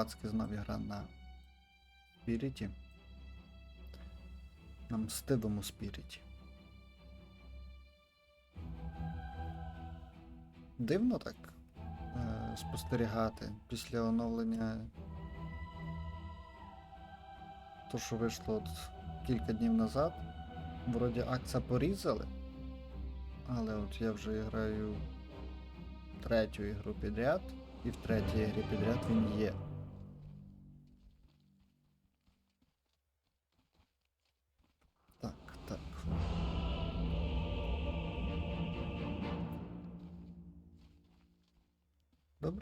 пацки знов ігра на спіріті. На мстивому спіріті. Дивно так е, спостерігати після оновлення. То, що вийшло от кілька днів назад. Вроді акція порізали. Але от я вже граю третю ігру підряд, і в третій ігрі підряд він є.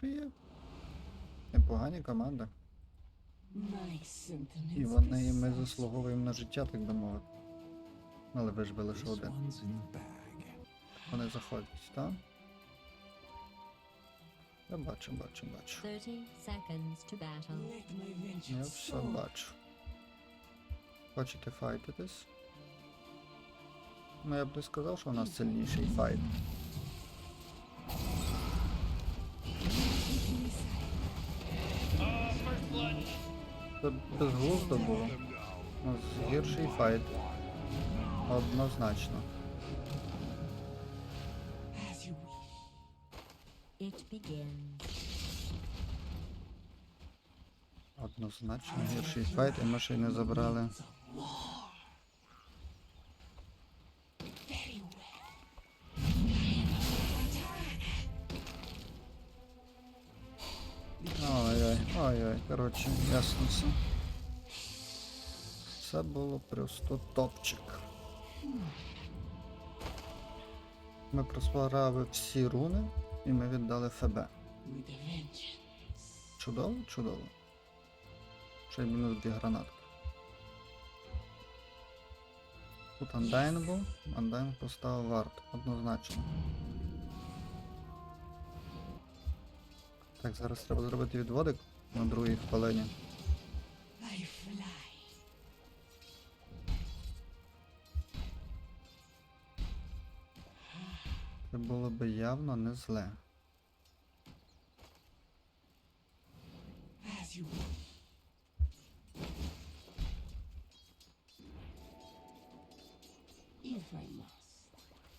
Є. Непогані команди. І вони і ми заслуговуємо на життя, так би мовити. Але ви ж ви лише один. Вони заходять, так? Я бачу, бачу, бачу. 30 seconds to battle. Я все бачу. Хочете файтитись? Ну я б не сказав, що у нас сильніший файт. Це безглуздо було. У нас гірший файт. Однозначно. Однозначно гірший файт, і ми ще й не забрали. Коротше, ясно. Це було просто топчик. Ми просправили всі руни і ми віддали ФБ. Чудово, чудово. Ще й мінус дві гранатки. Тут Андайн був, Андайн поставив варт, однозначно. Так, зараз треба зробити відводик на другій хвилині. Це було би явно не зле.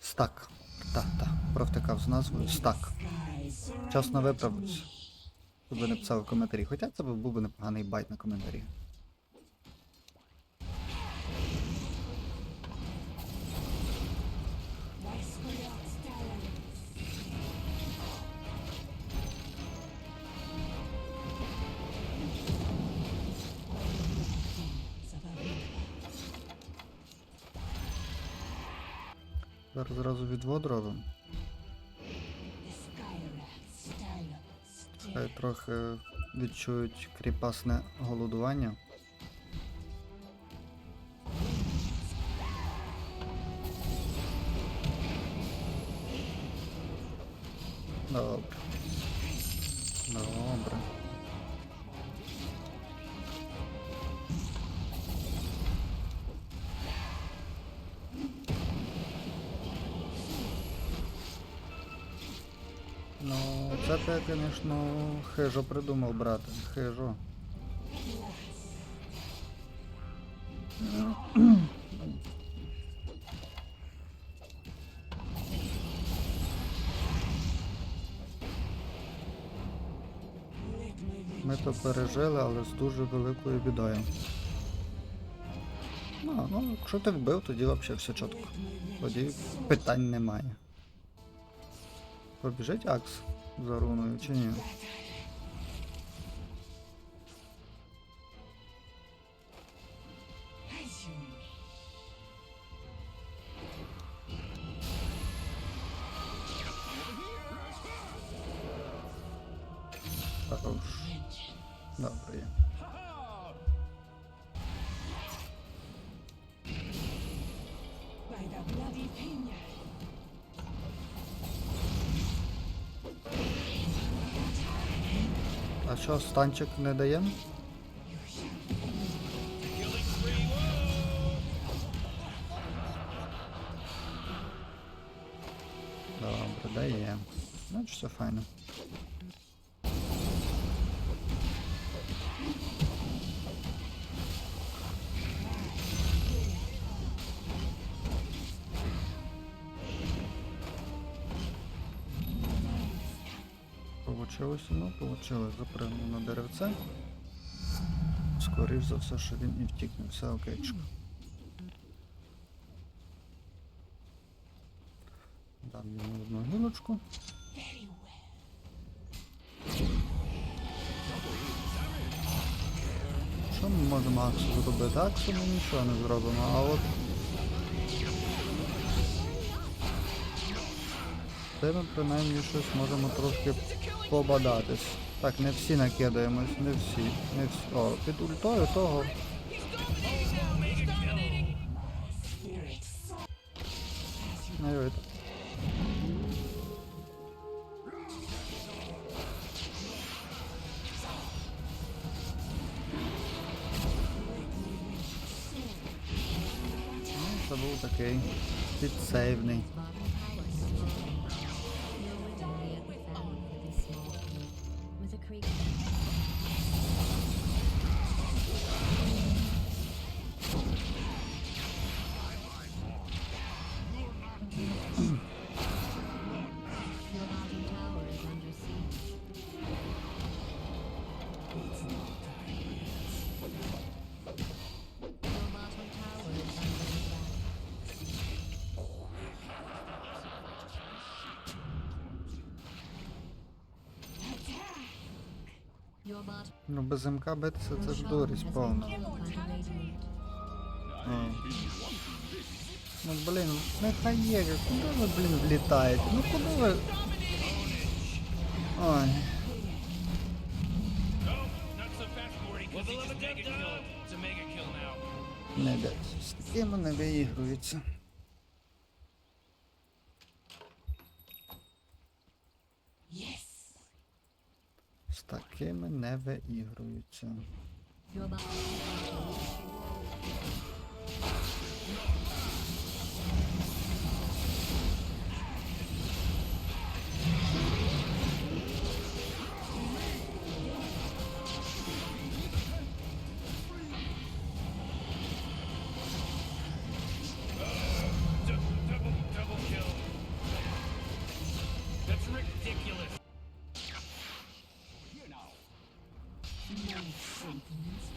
Стак. Так, так. Провтикав з назвою стак. Часно виправився. Щоб ви не писали в коментарі. Хоча це був би непоганий байт на коментарі. Зараз зразу відвод робимо. Хай трохи відчують кріпасне голодування. Добре. Добре. Ну, це звісно, хижо придумав, брате. Хижо. Ми то пережили, але з дуже великою бідою. Ну, ну, якщо ти вбив, тоді взагалі все чітко. Тоді питань немає. Побіжить Акс за руною чи ні? Добре є. А що, станчик не даємо? Добре, дає. Значить все файно. Ну, получилось. Запрыгнув на деревце. Скоріш за все, що він і втікне. Все окейчко. Дам йому одну гілочку. Що ми можемо Аксу зробити? Аксу ми нічого не зробимо, а от. Це ми принаймні щось можемо трошки побадатись. Так, не всі накидаємось, не всі, не всі. О, під ультою того. Ну, Це був такий підсейвний. Ну без МК битися це ж дурість повна. Ну блін, нехай є, куди ви, блін, влітаєте? Ну куди ви. Ой. Не йде. З такими не виігрується. Такими не kill. That's ridiculous. Thank you.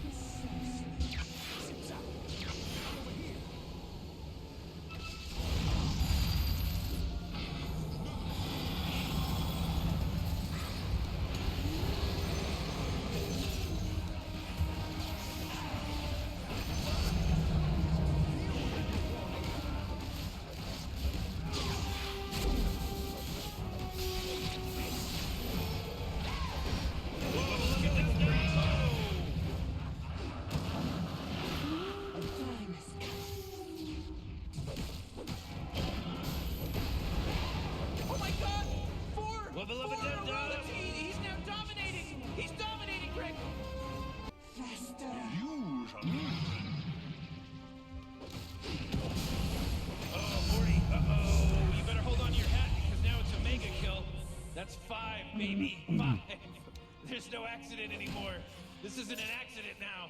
Baby. Five. There's no accident anymore. This isn't an accident now.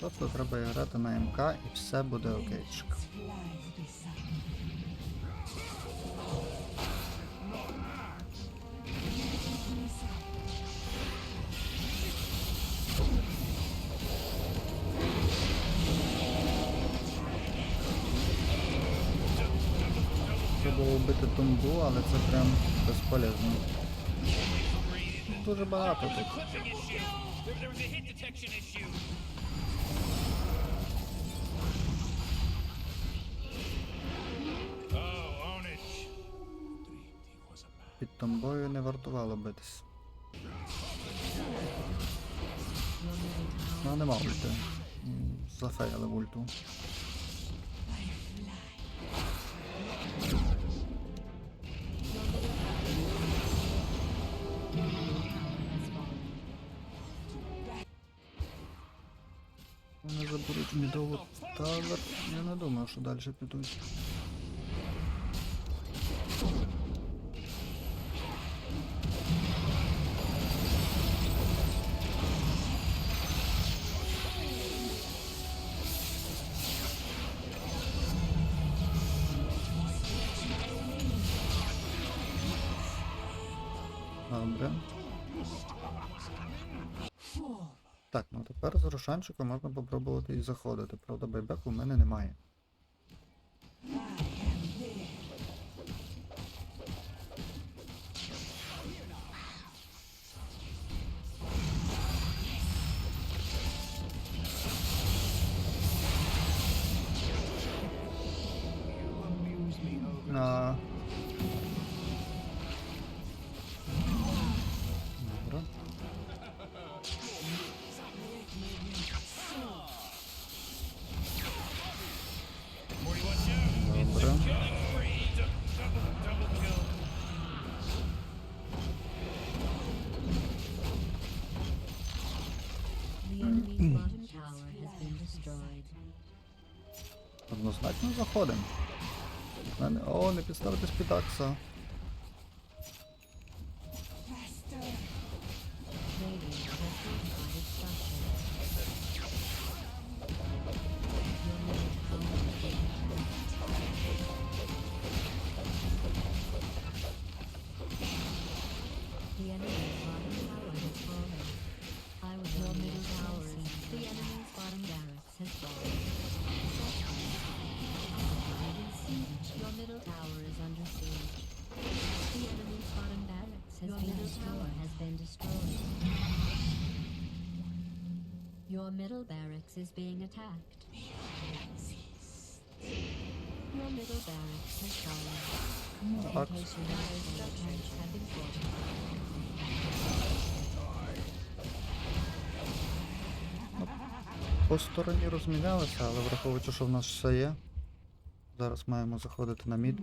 Просто треба грати на МК і все буде окейчик. Issue. Oh, own it. Під тумбою не вартувало битись. Ну нема ульти. Зафеяли в ульту. Вони заберуть мідову тавер. Я не думаю, що далі підуть. Тепер можна попробувати і заходити. Правда, байбеку в мене немає. Однозначно заходимо. О, не підставитись під. Middle barracks is being attacked. Your middle barracks has fallen. In Акс. case your dire structures have been fortified. По стороні розмінялися, але враховуючи, що в нас все є. Зараз маємо заходити на мід.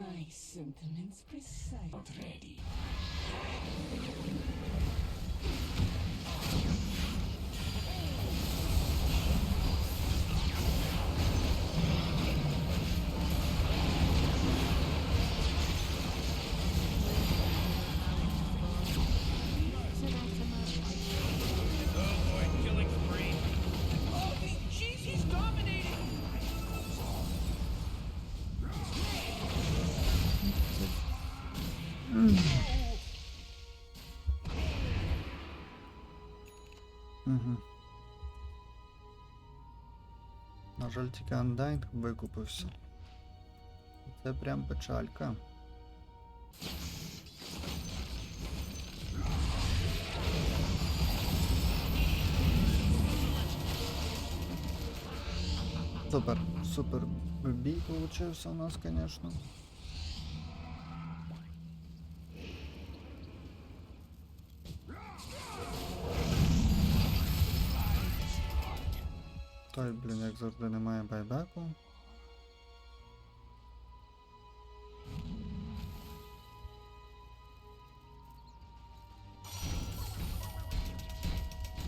Жаль, тільки Undying викупився. Це прям печалька. Супер, супер бій получився у нас, звісно. Той, блін, як завжди, немає байбеку.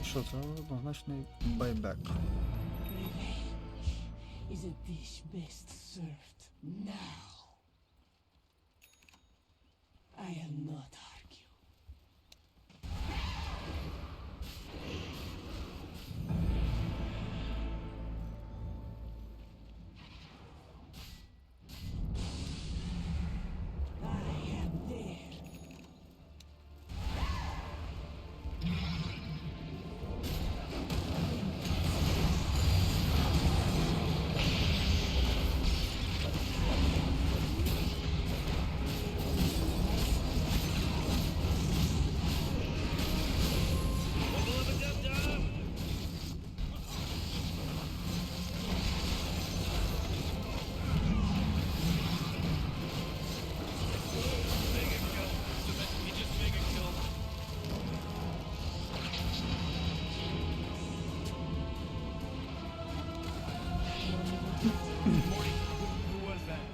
Що, це однозначний байбек. Is it dish best served now.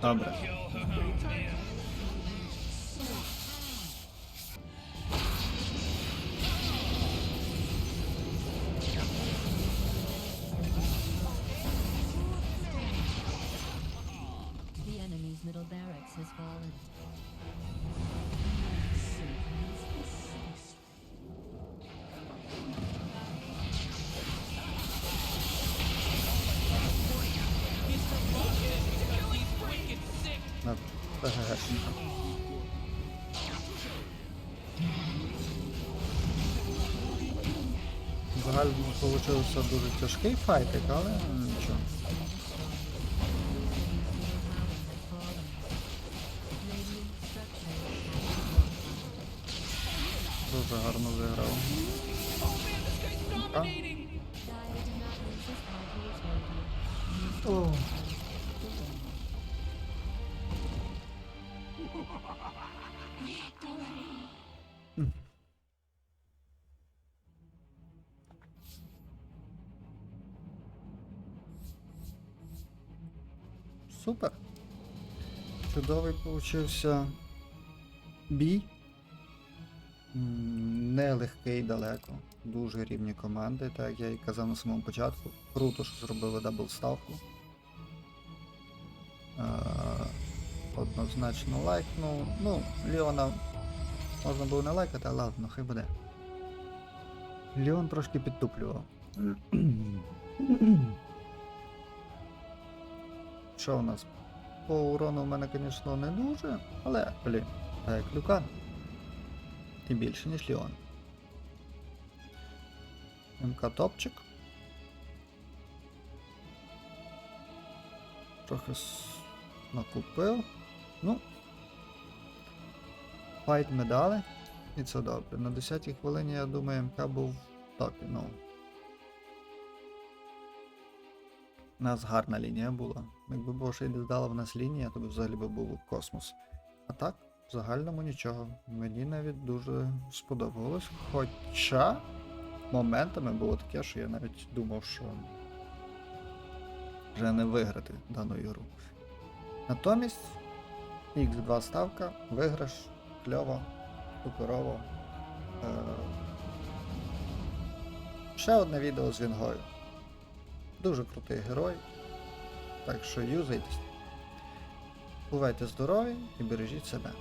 Dobra. Загально дуже тяжкий файтик, але нічого. Дуже гарно виграв. О. Супер. Чудовий получився бій. Нелегкий далеко. Дуже рівні команди, так я і казав на самому початку. Круто, що зробили дабл ставку. Е, Однозначно лайкнув. Ну, Ліона можна було не лайкати, але ладно, хай буде. Ліон трошки підтуплював. Що у нас? По урону в мене, звісно, не дуже, але, блін, так як Люкан. І більше, ніж Ліон. МК топчик. Трохи накупив. Ну. Файт ми дали. І це добре. На 10-й хвилині, я думаю, МК був топі, ну. У нас гарна лінія була. Якби було ще й не здала в нас лінія, то б взагалі би був космос. А так, в загальному нічого. Мені навіть дуже сподобалось. Хоча моментами було таке, що я навіть думав, що вже не виграти дану ігру. Натомість X2 ставка, виграш, кльово, суперово. Е... Ще одне відео з Вінгою. Дуже крутий герой. Так що юзайтесь. Бувайте здорові і бережіть себе.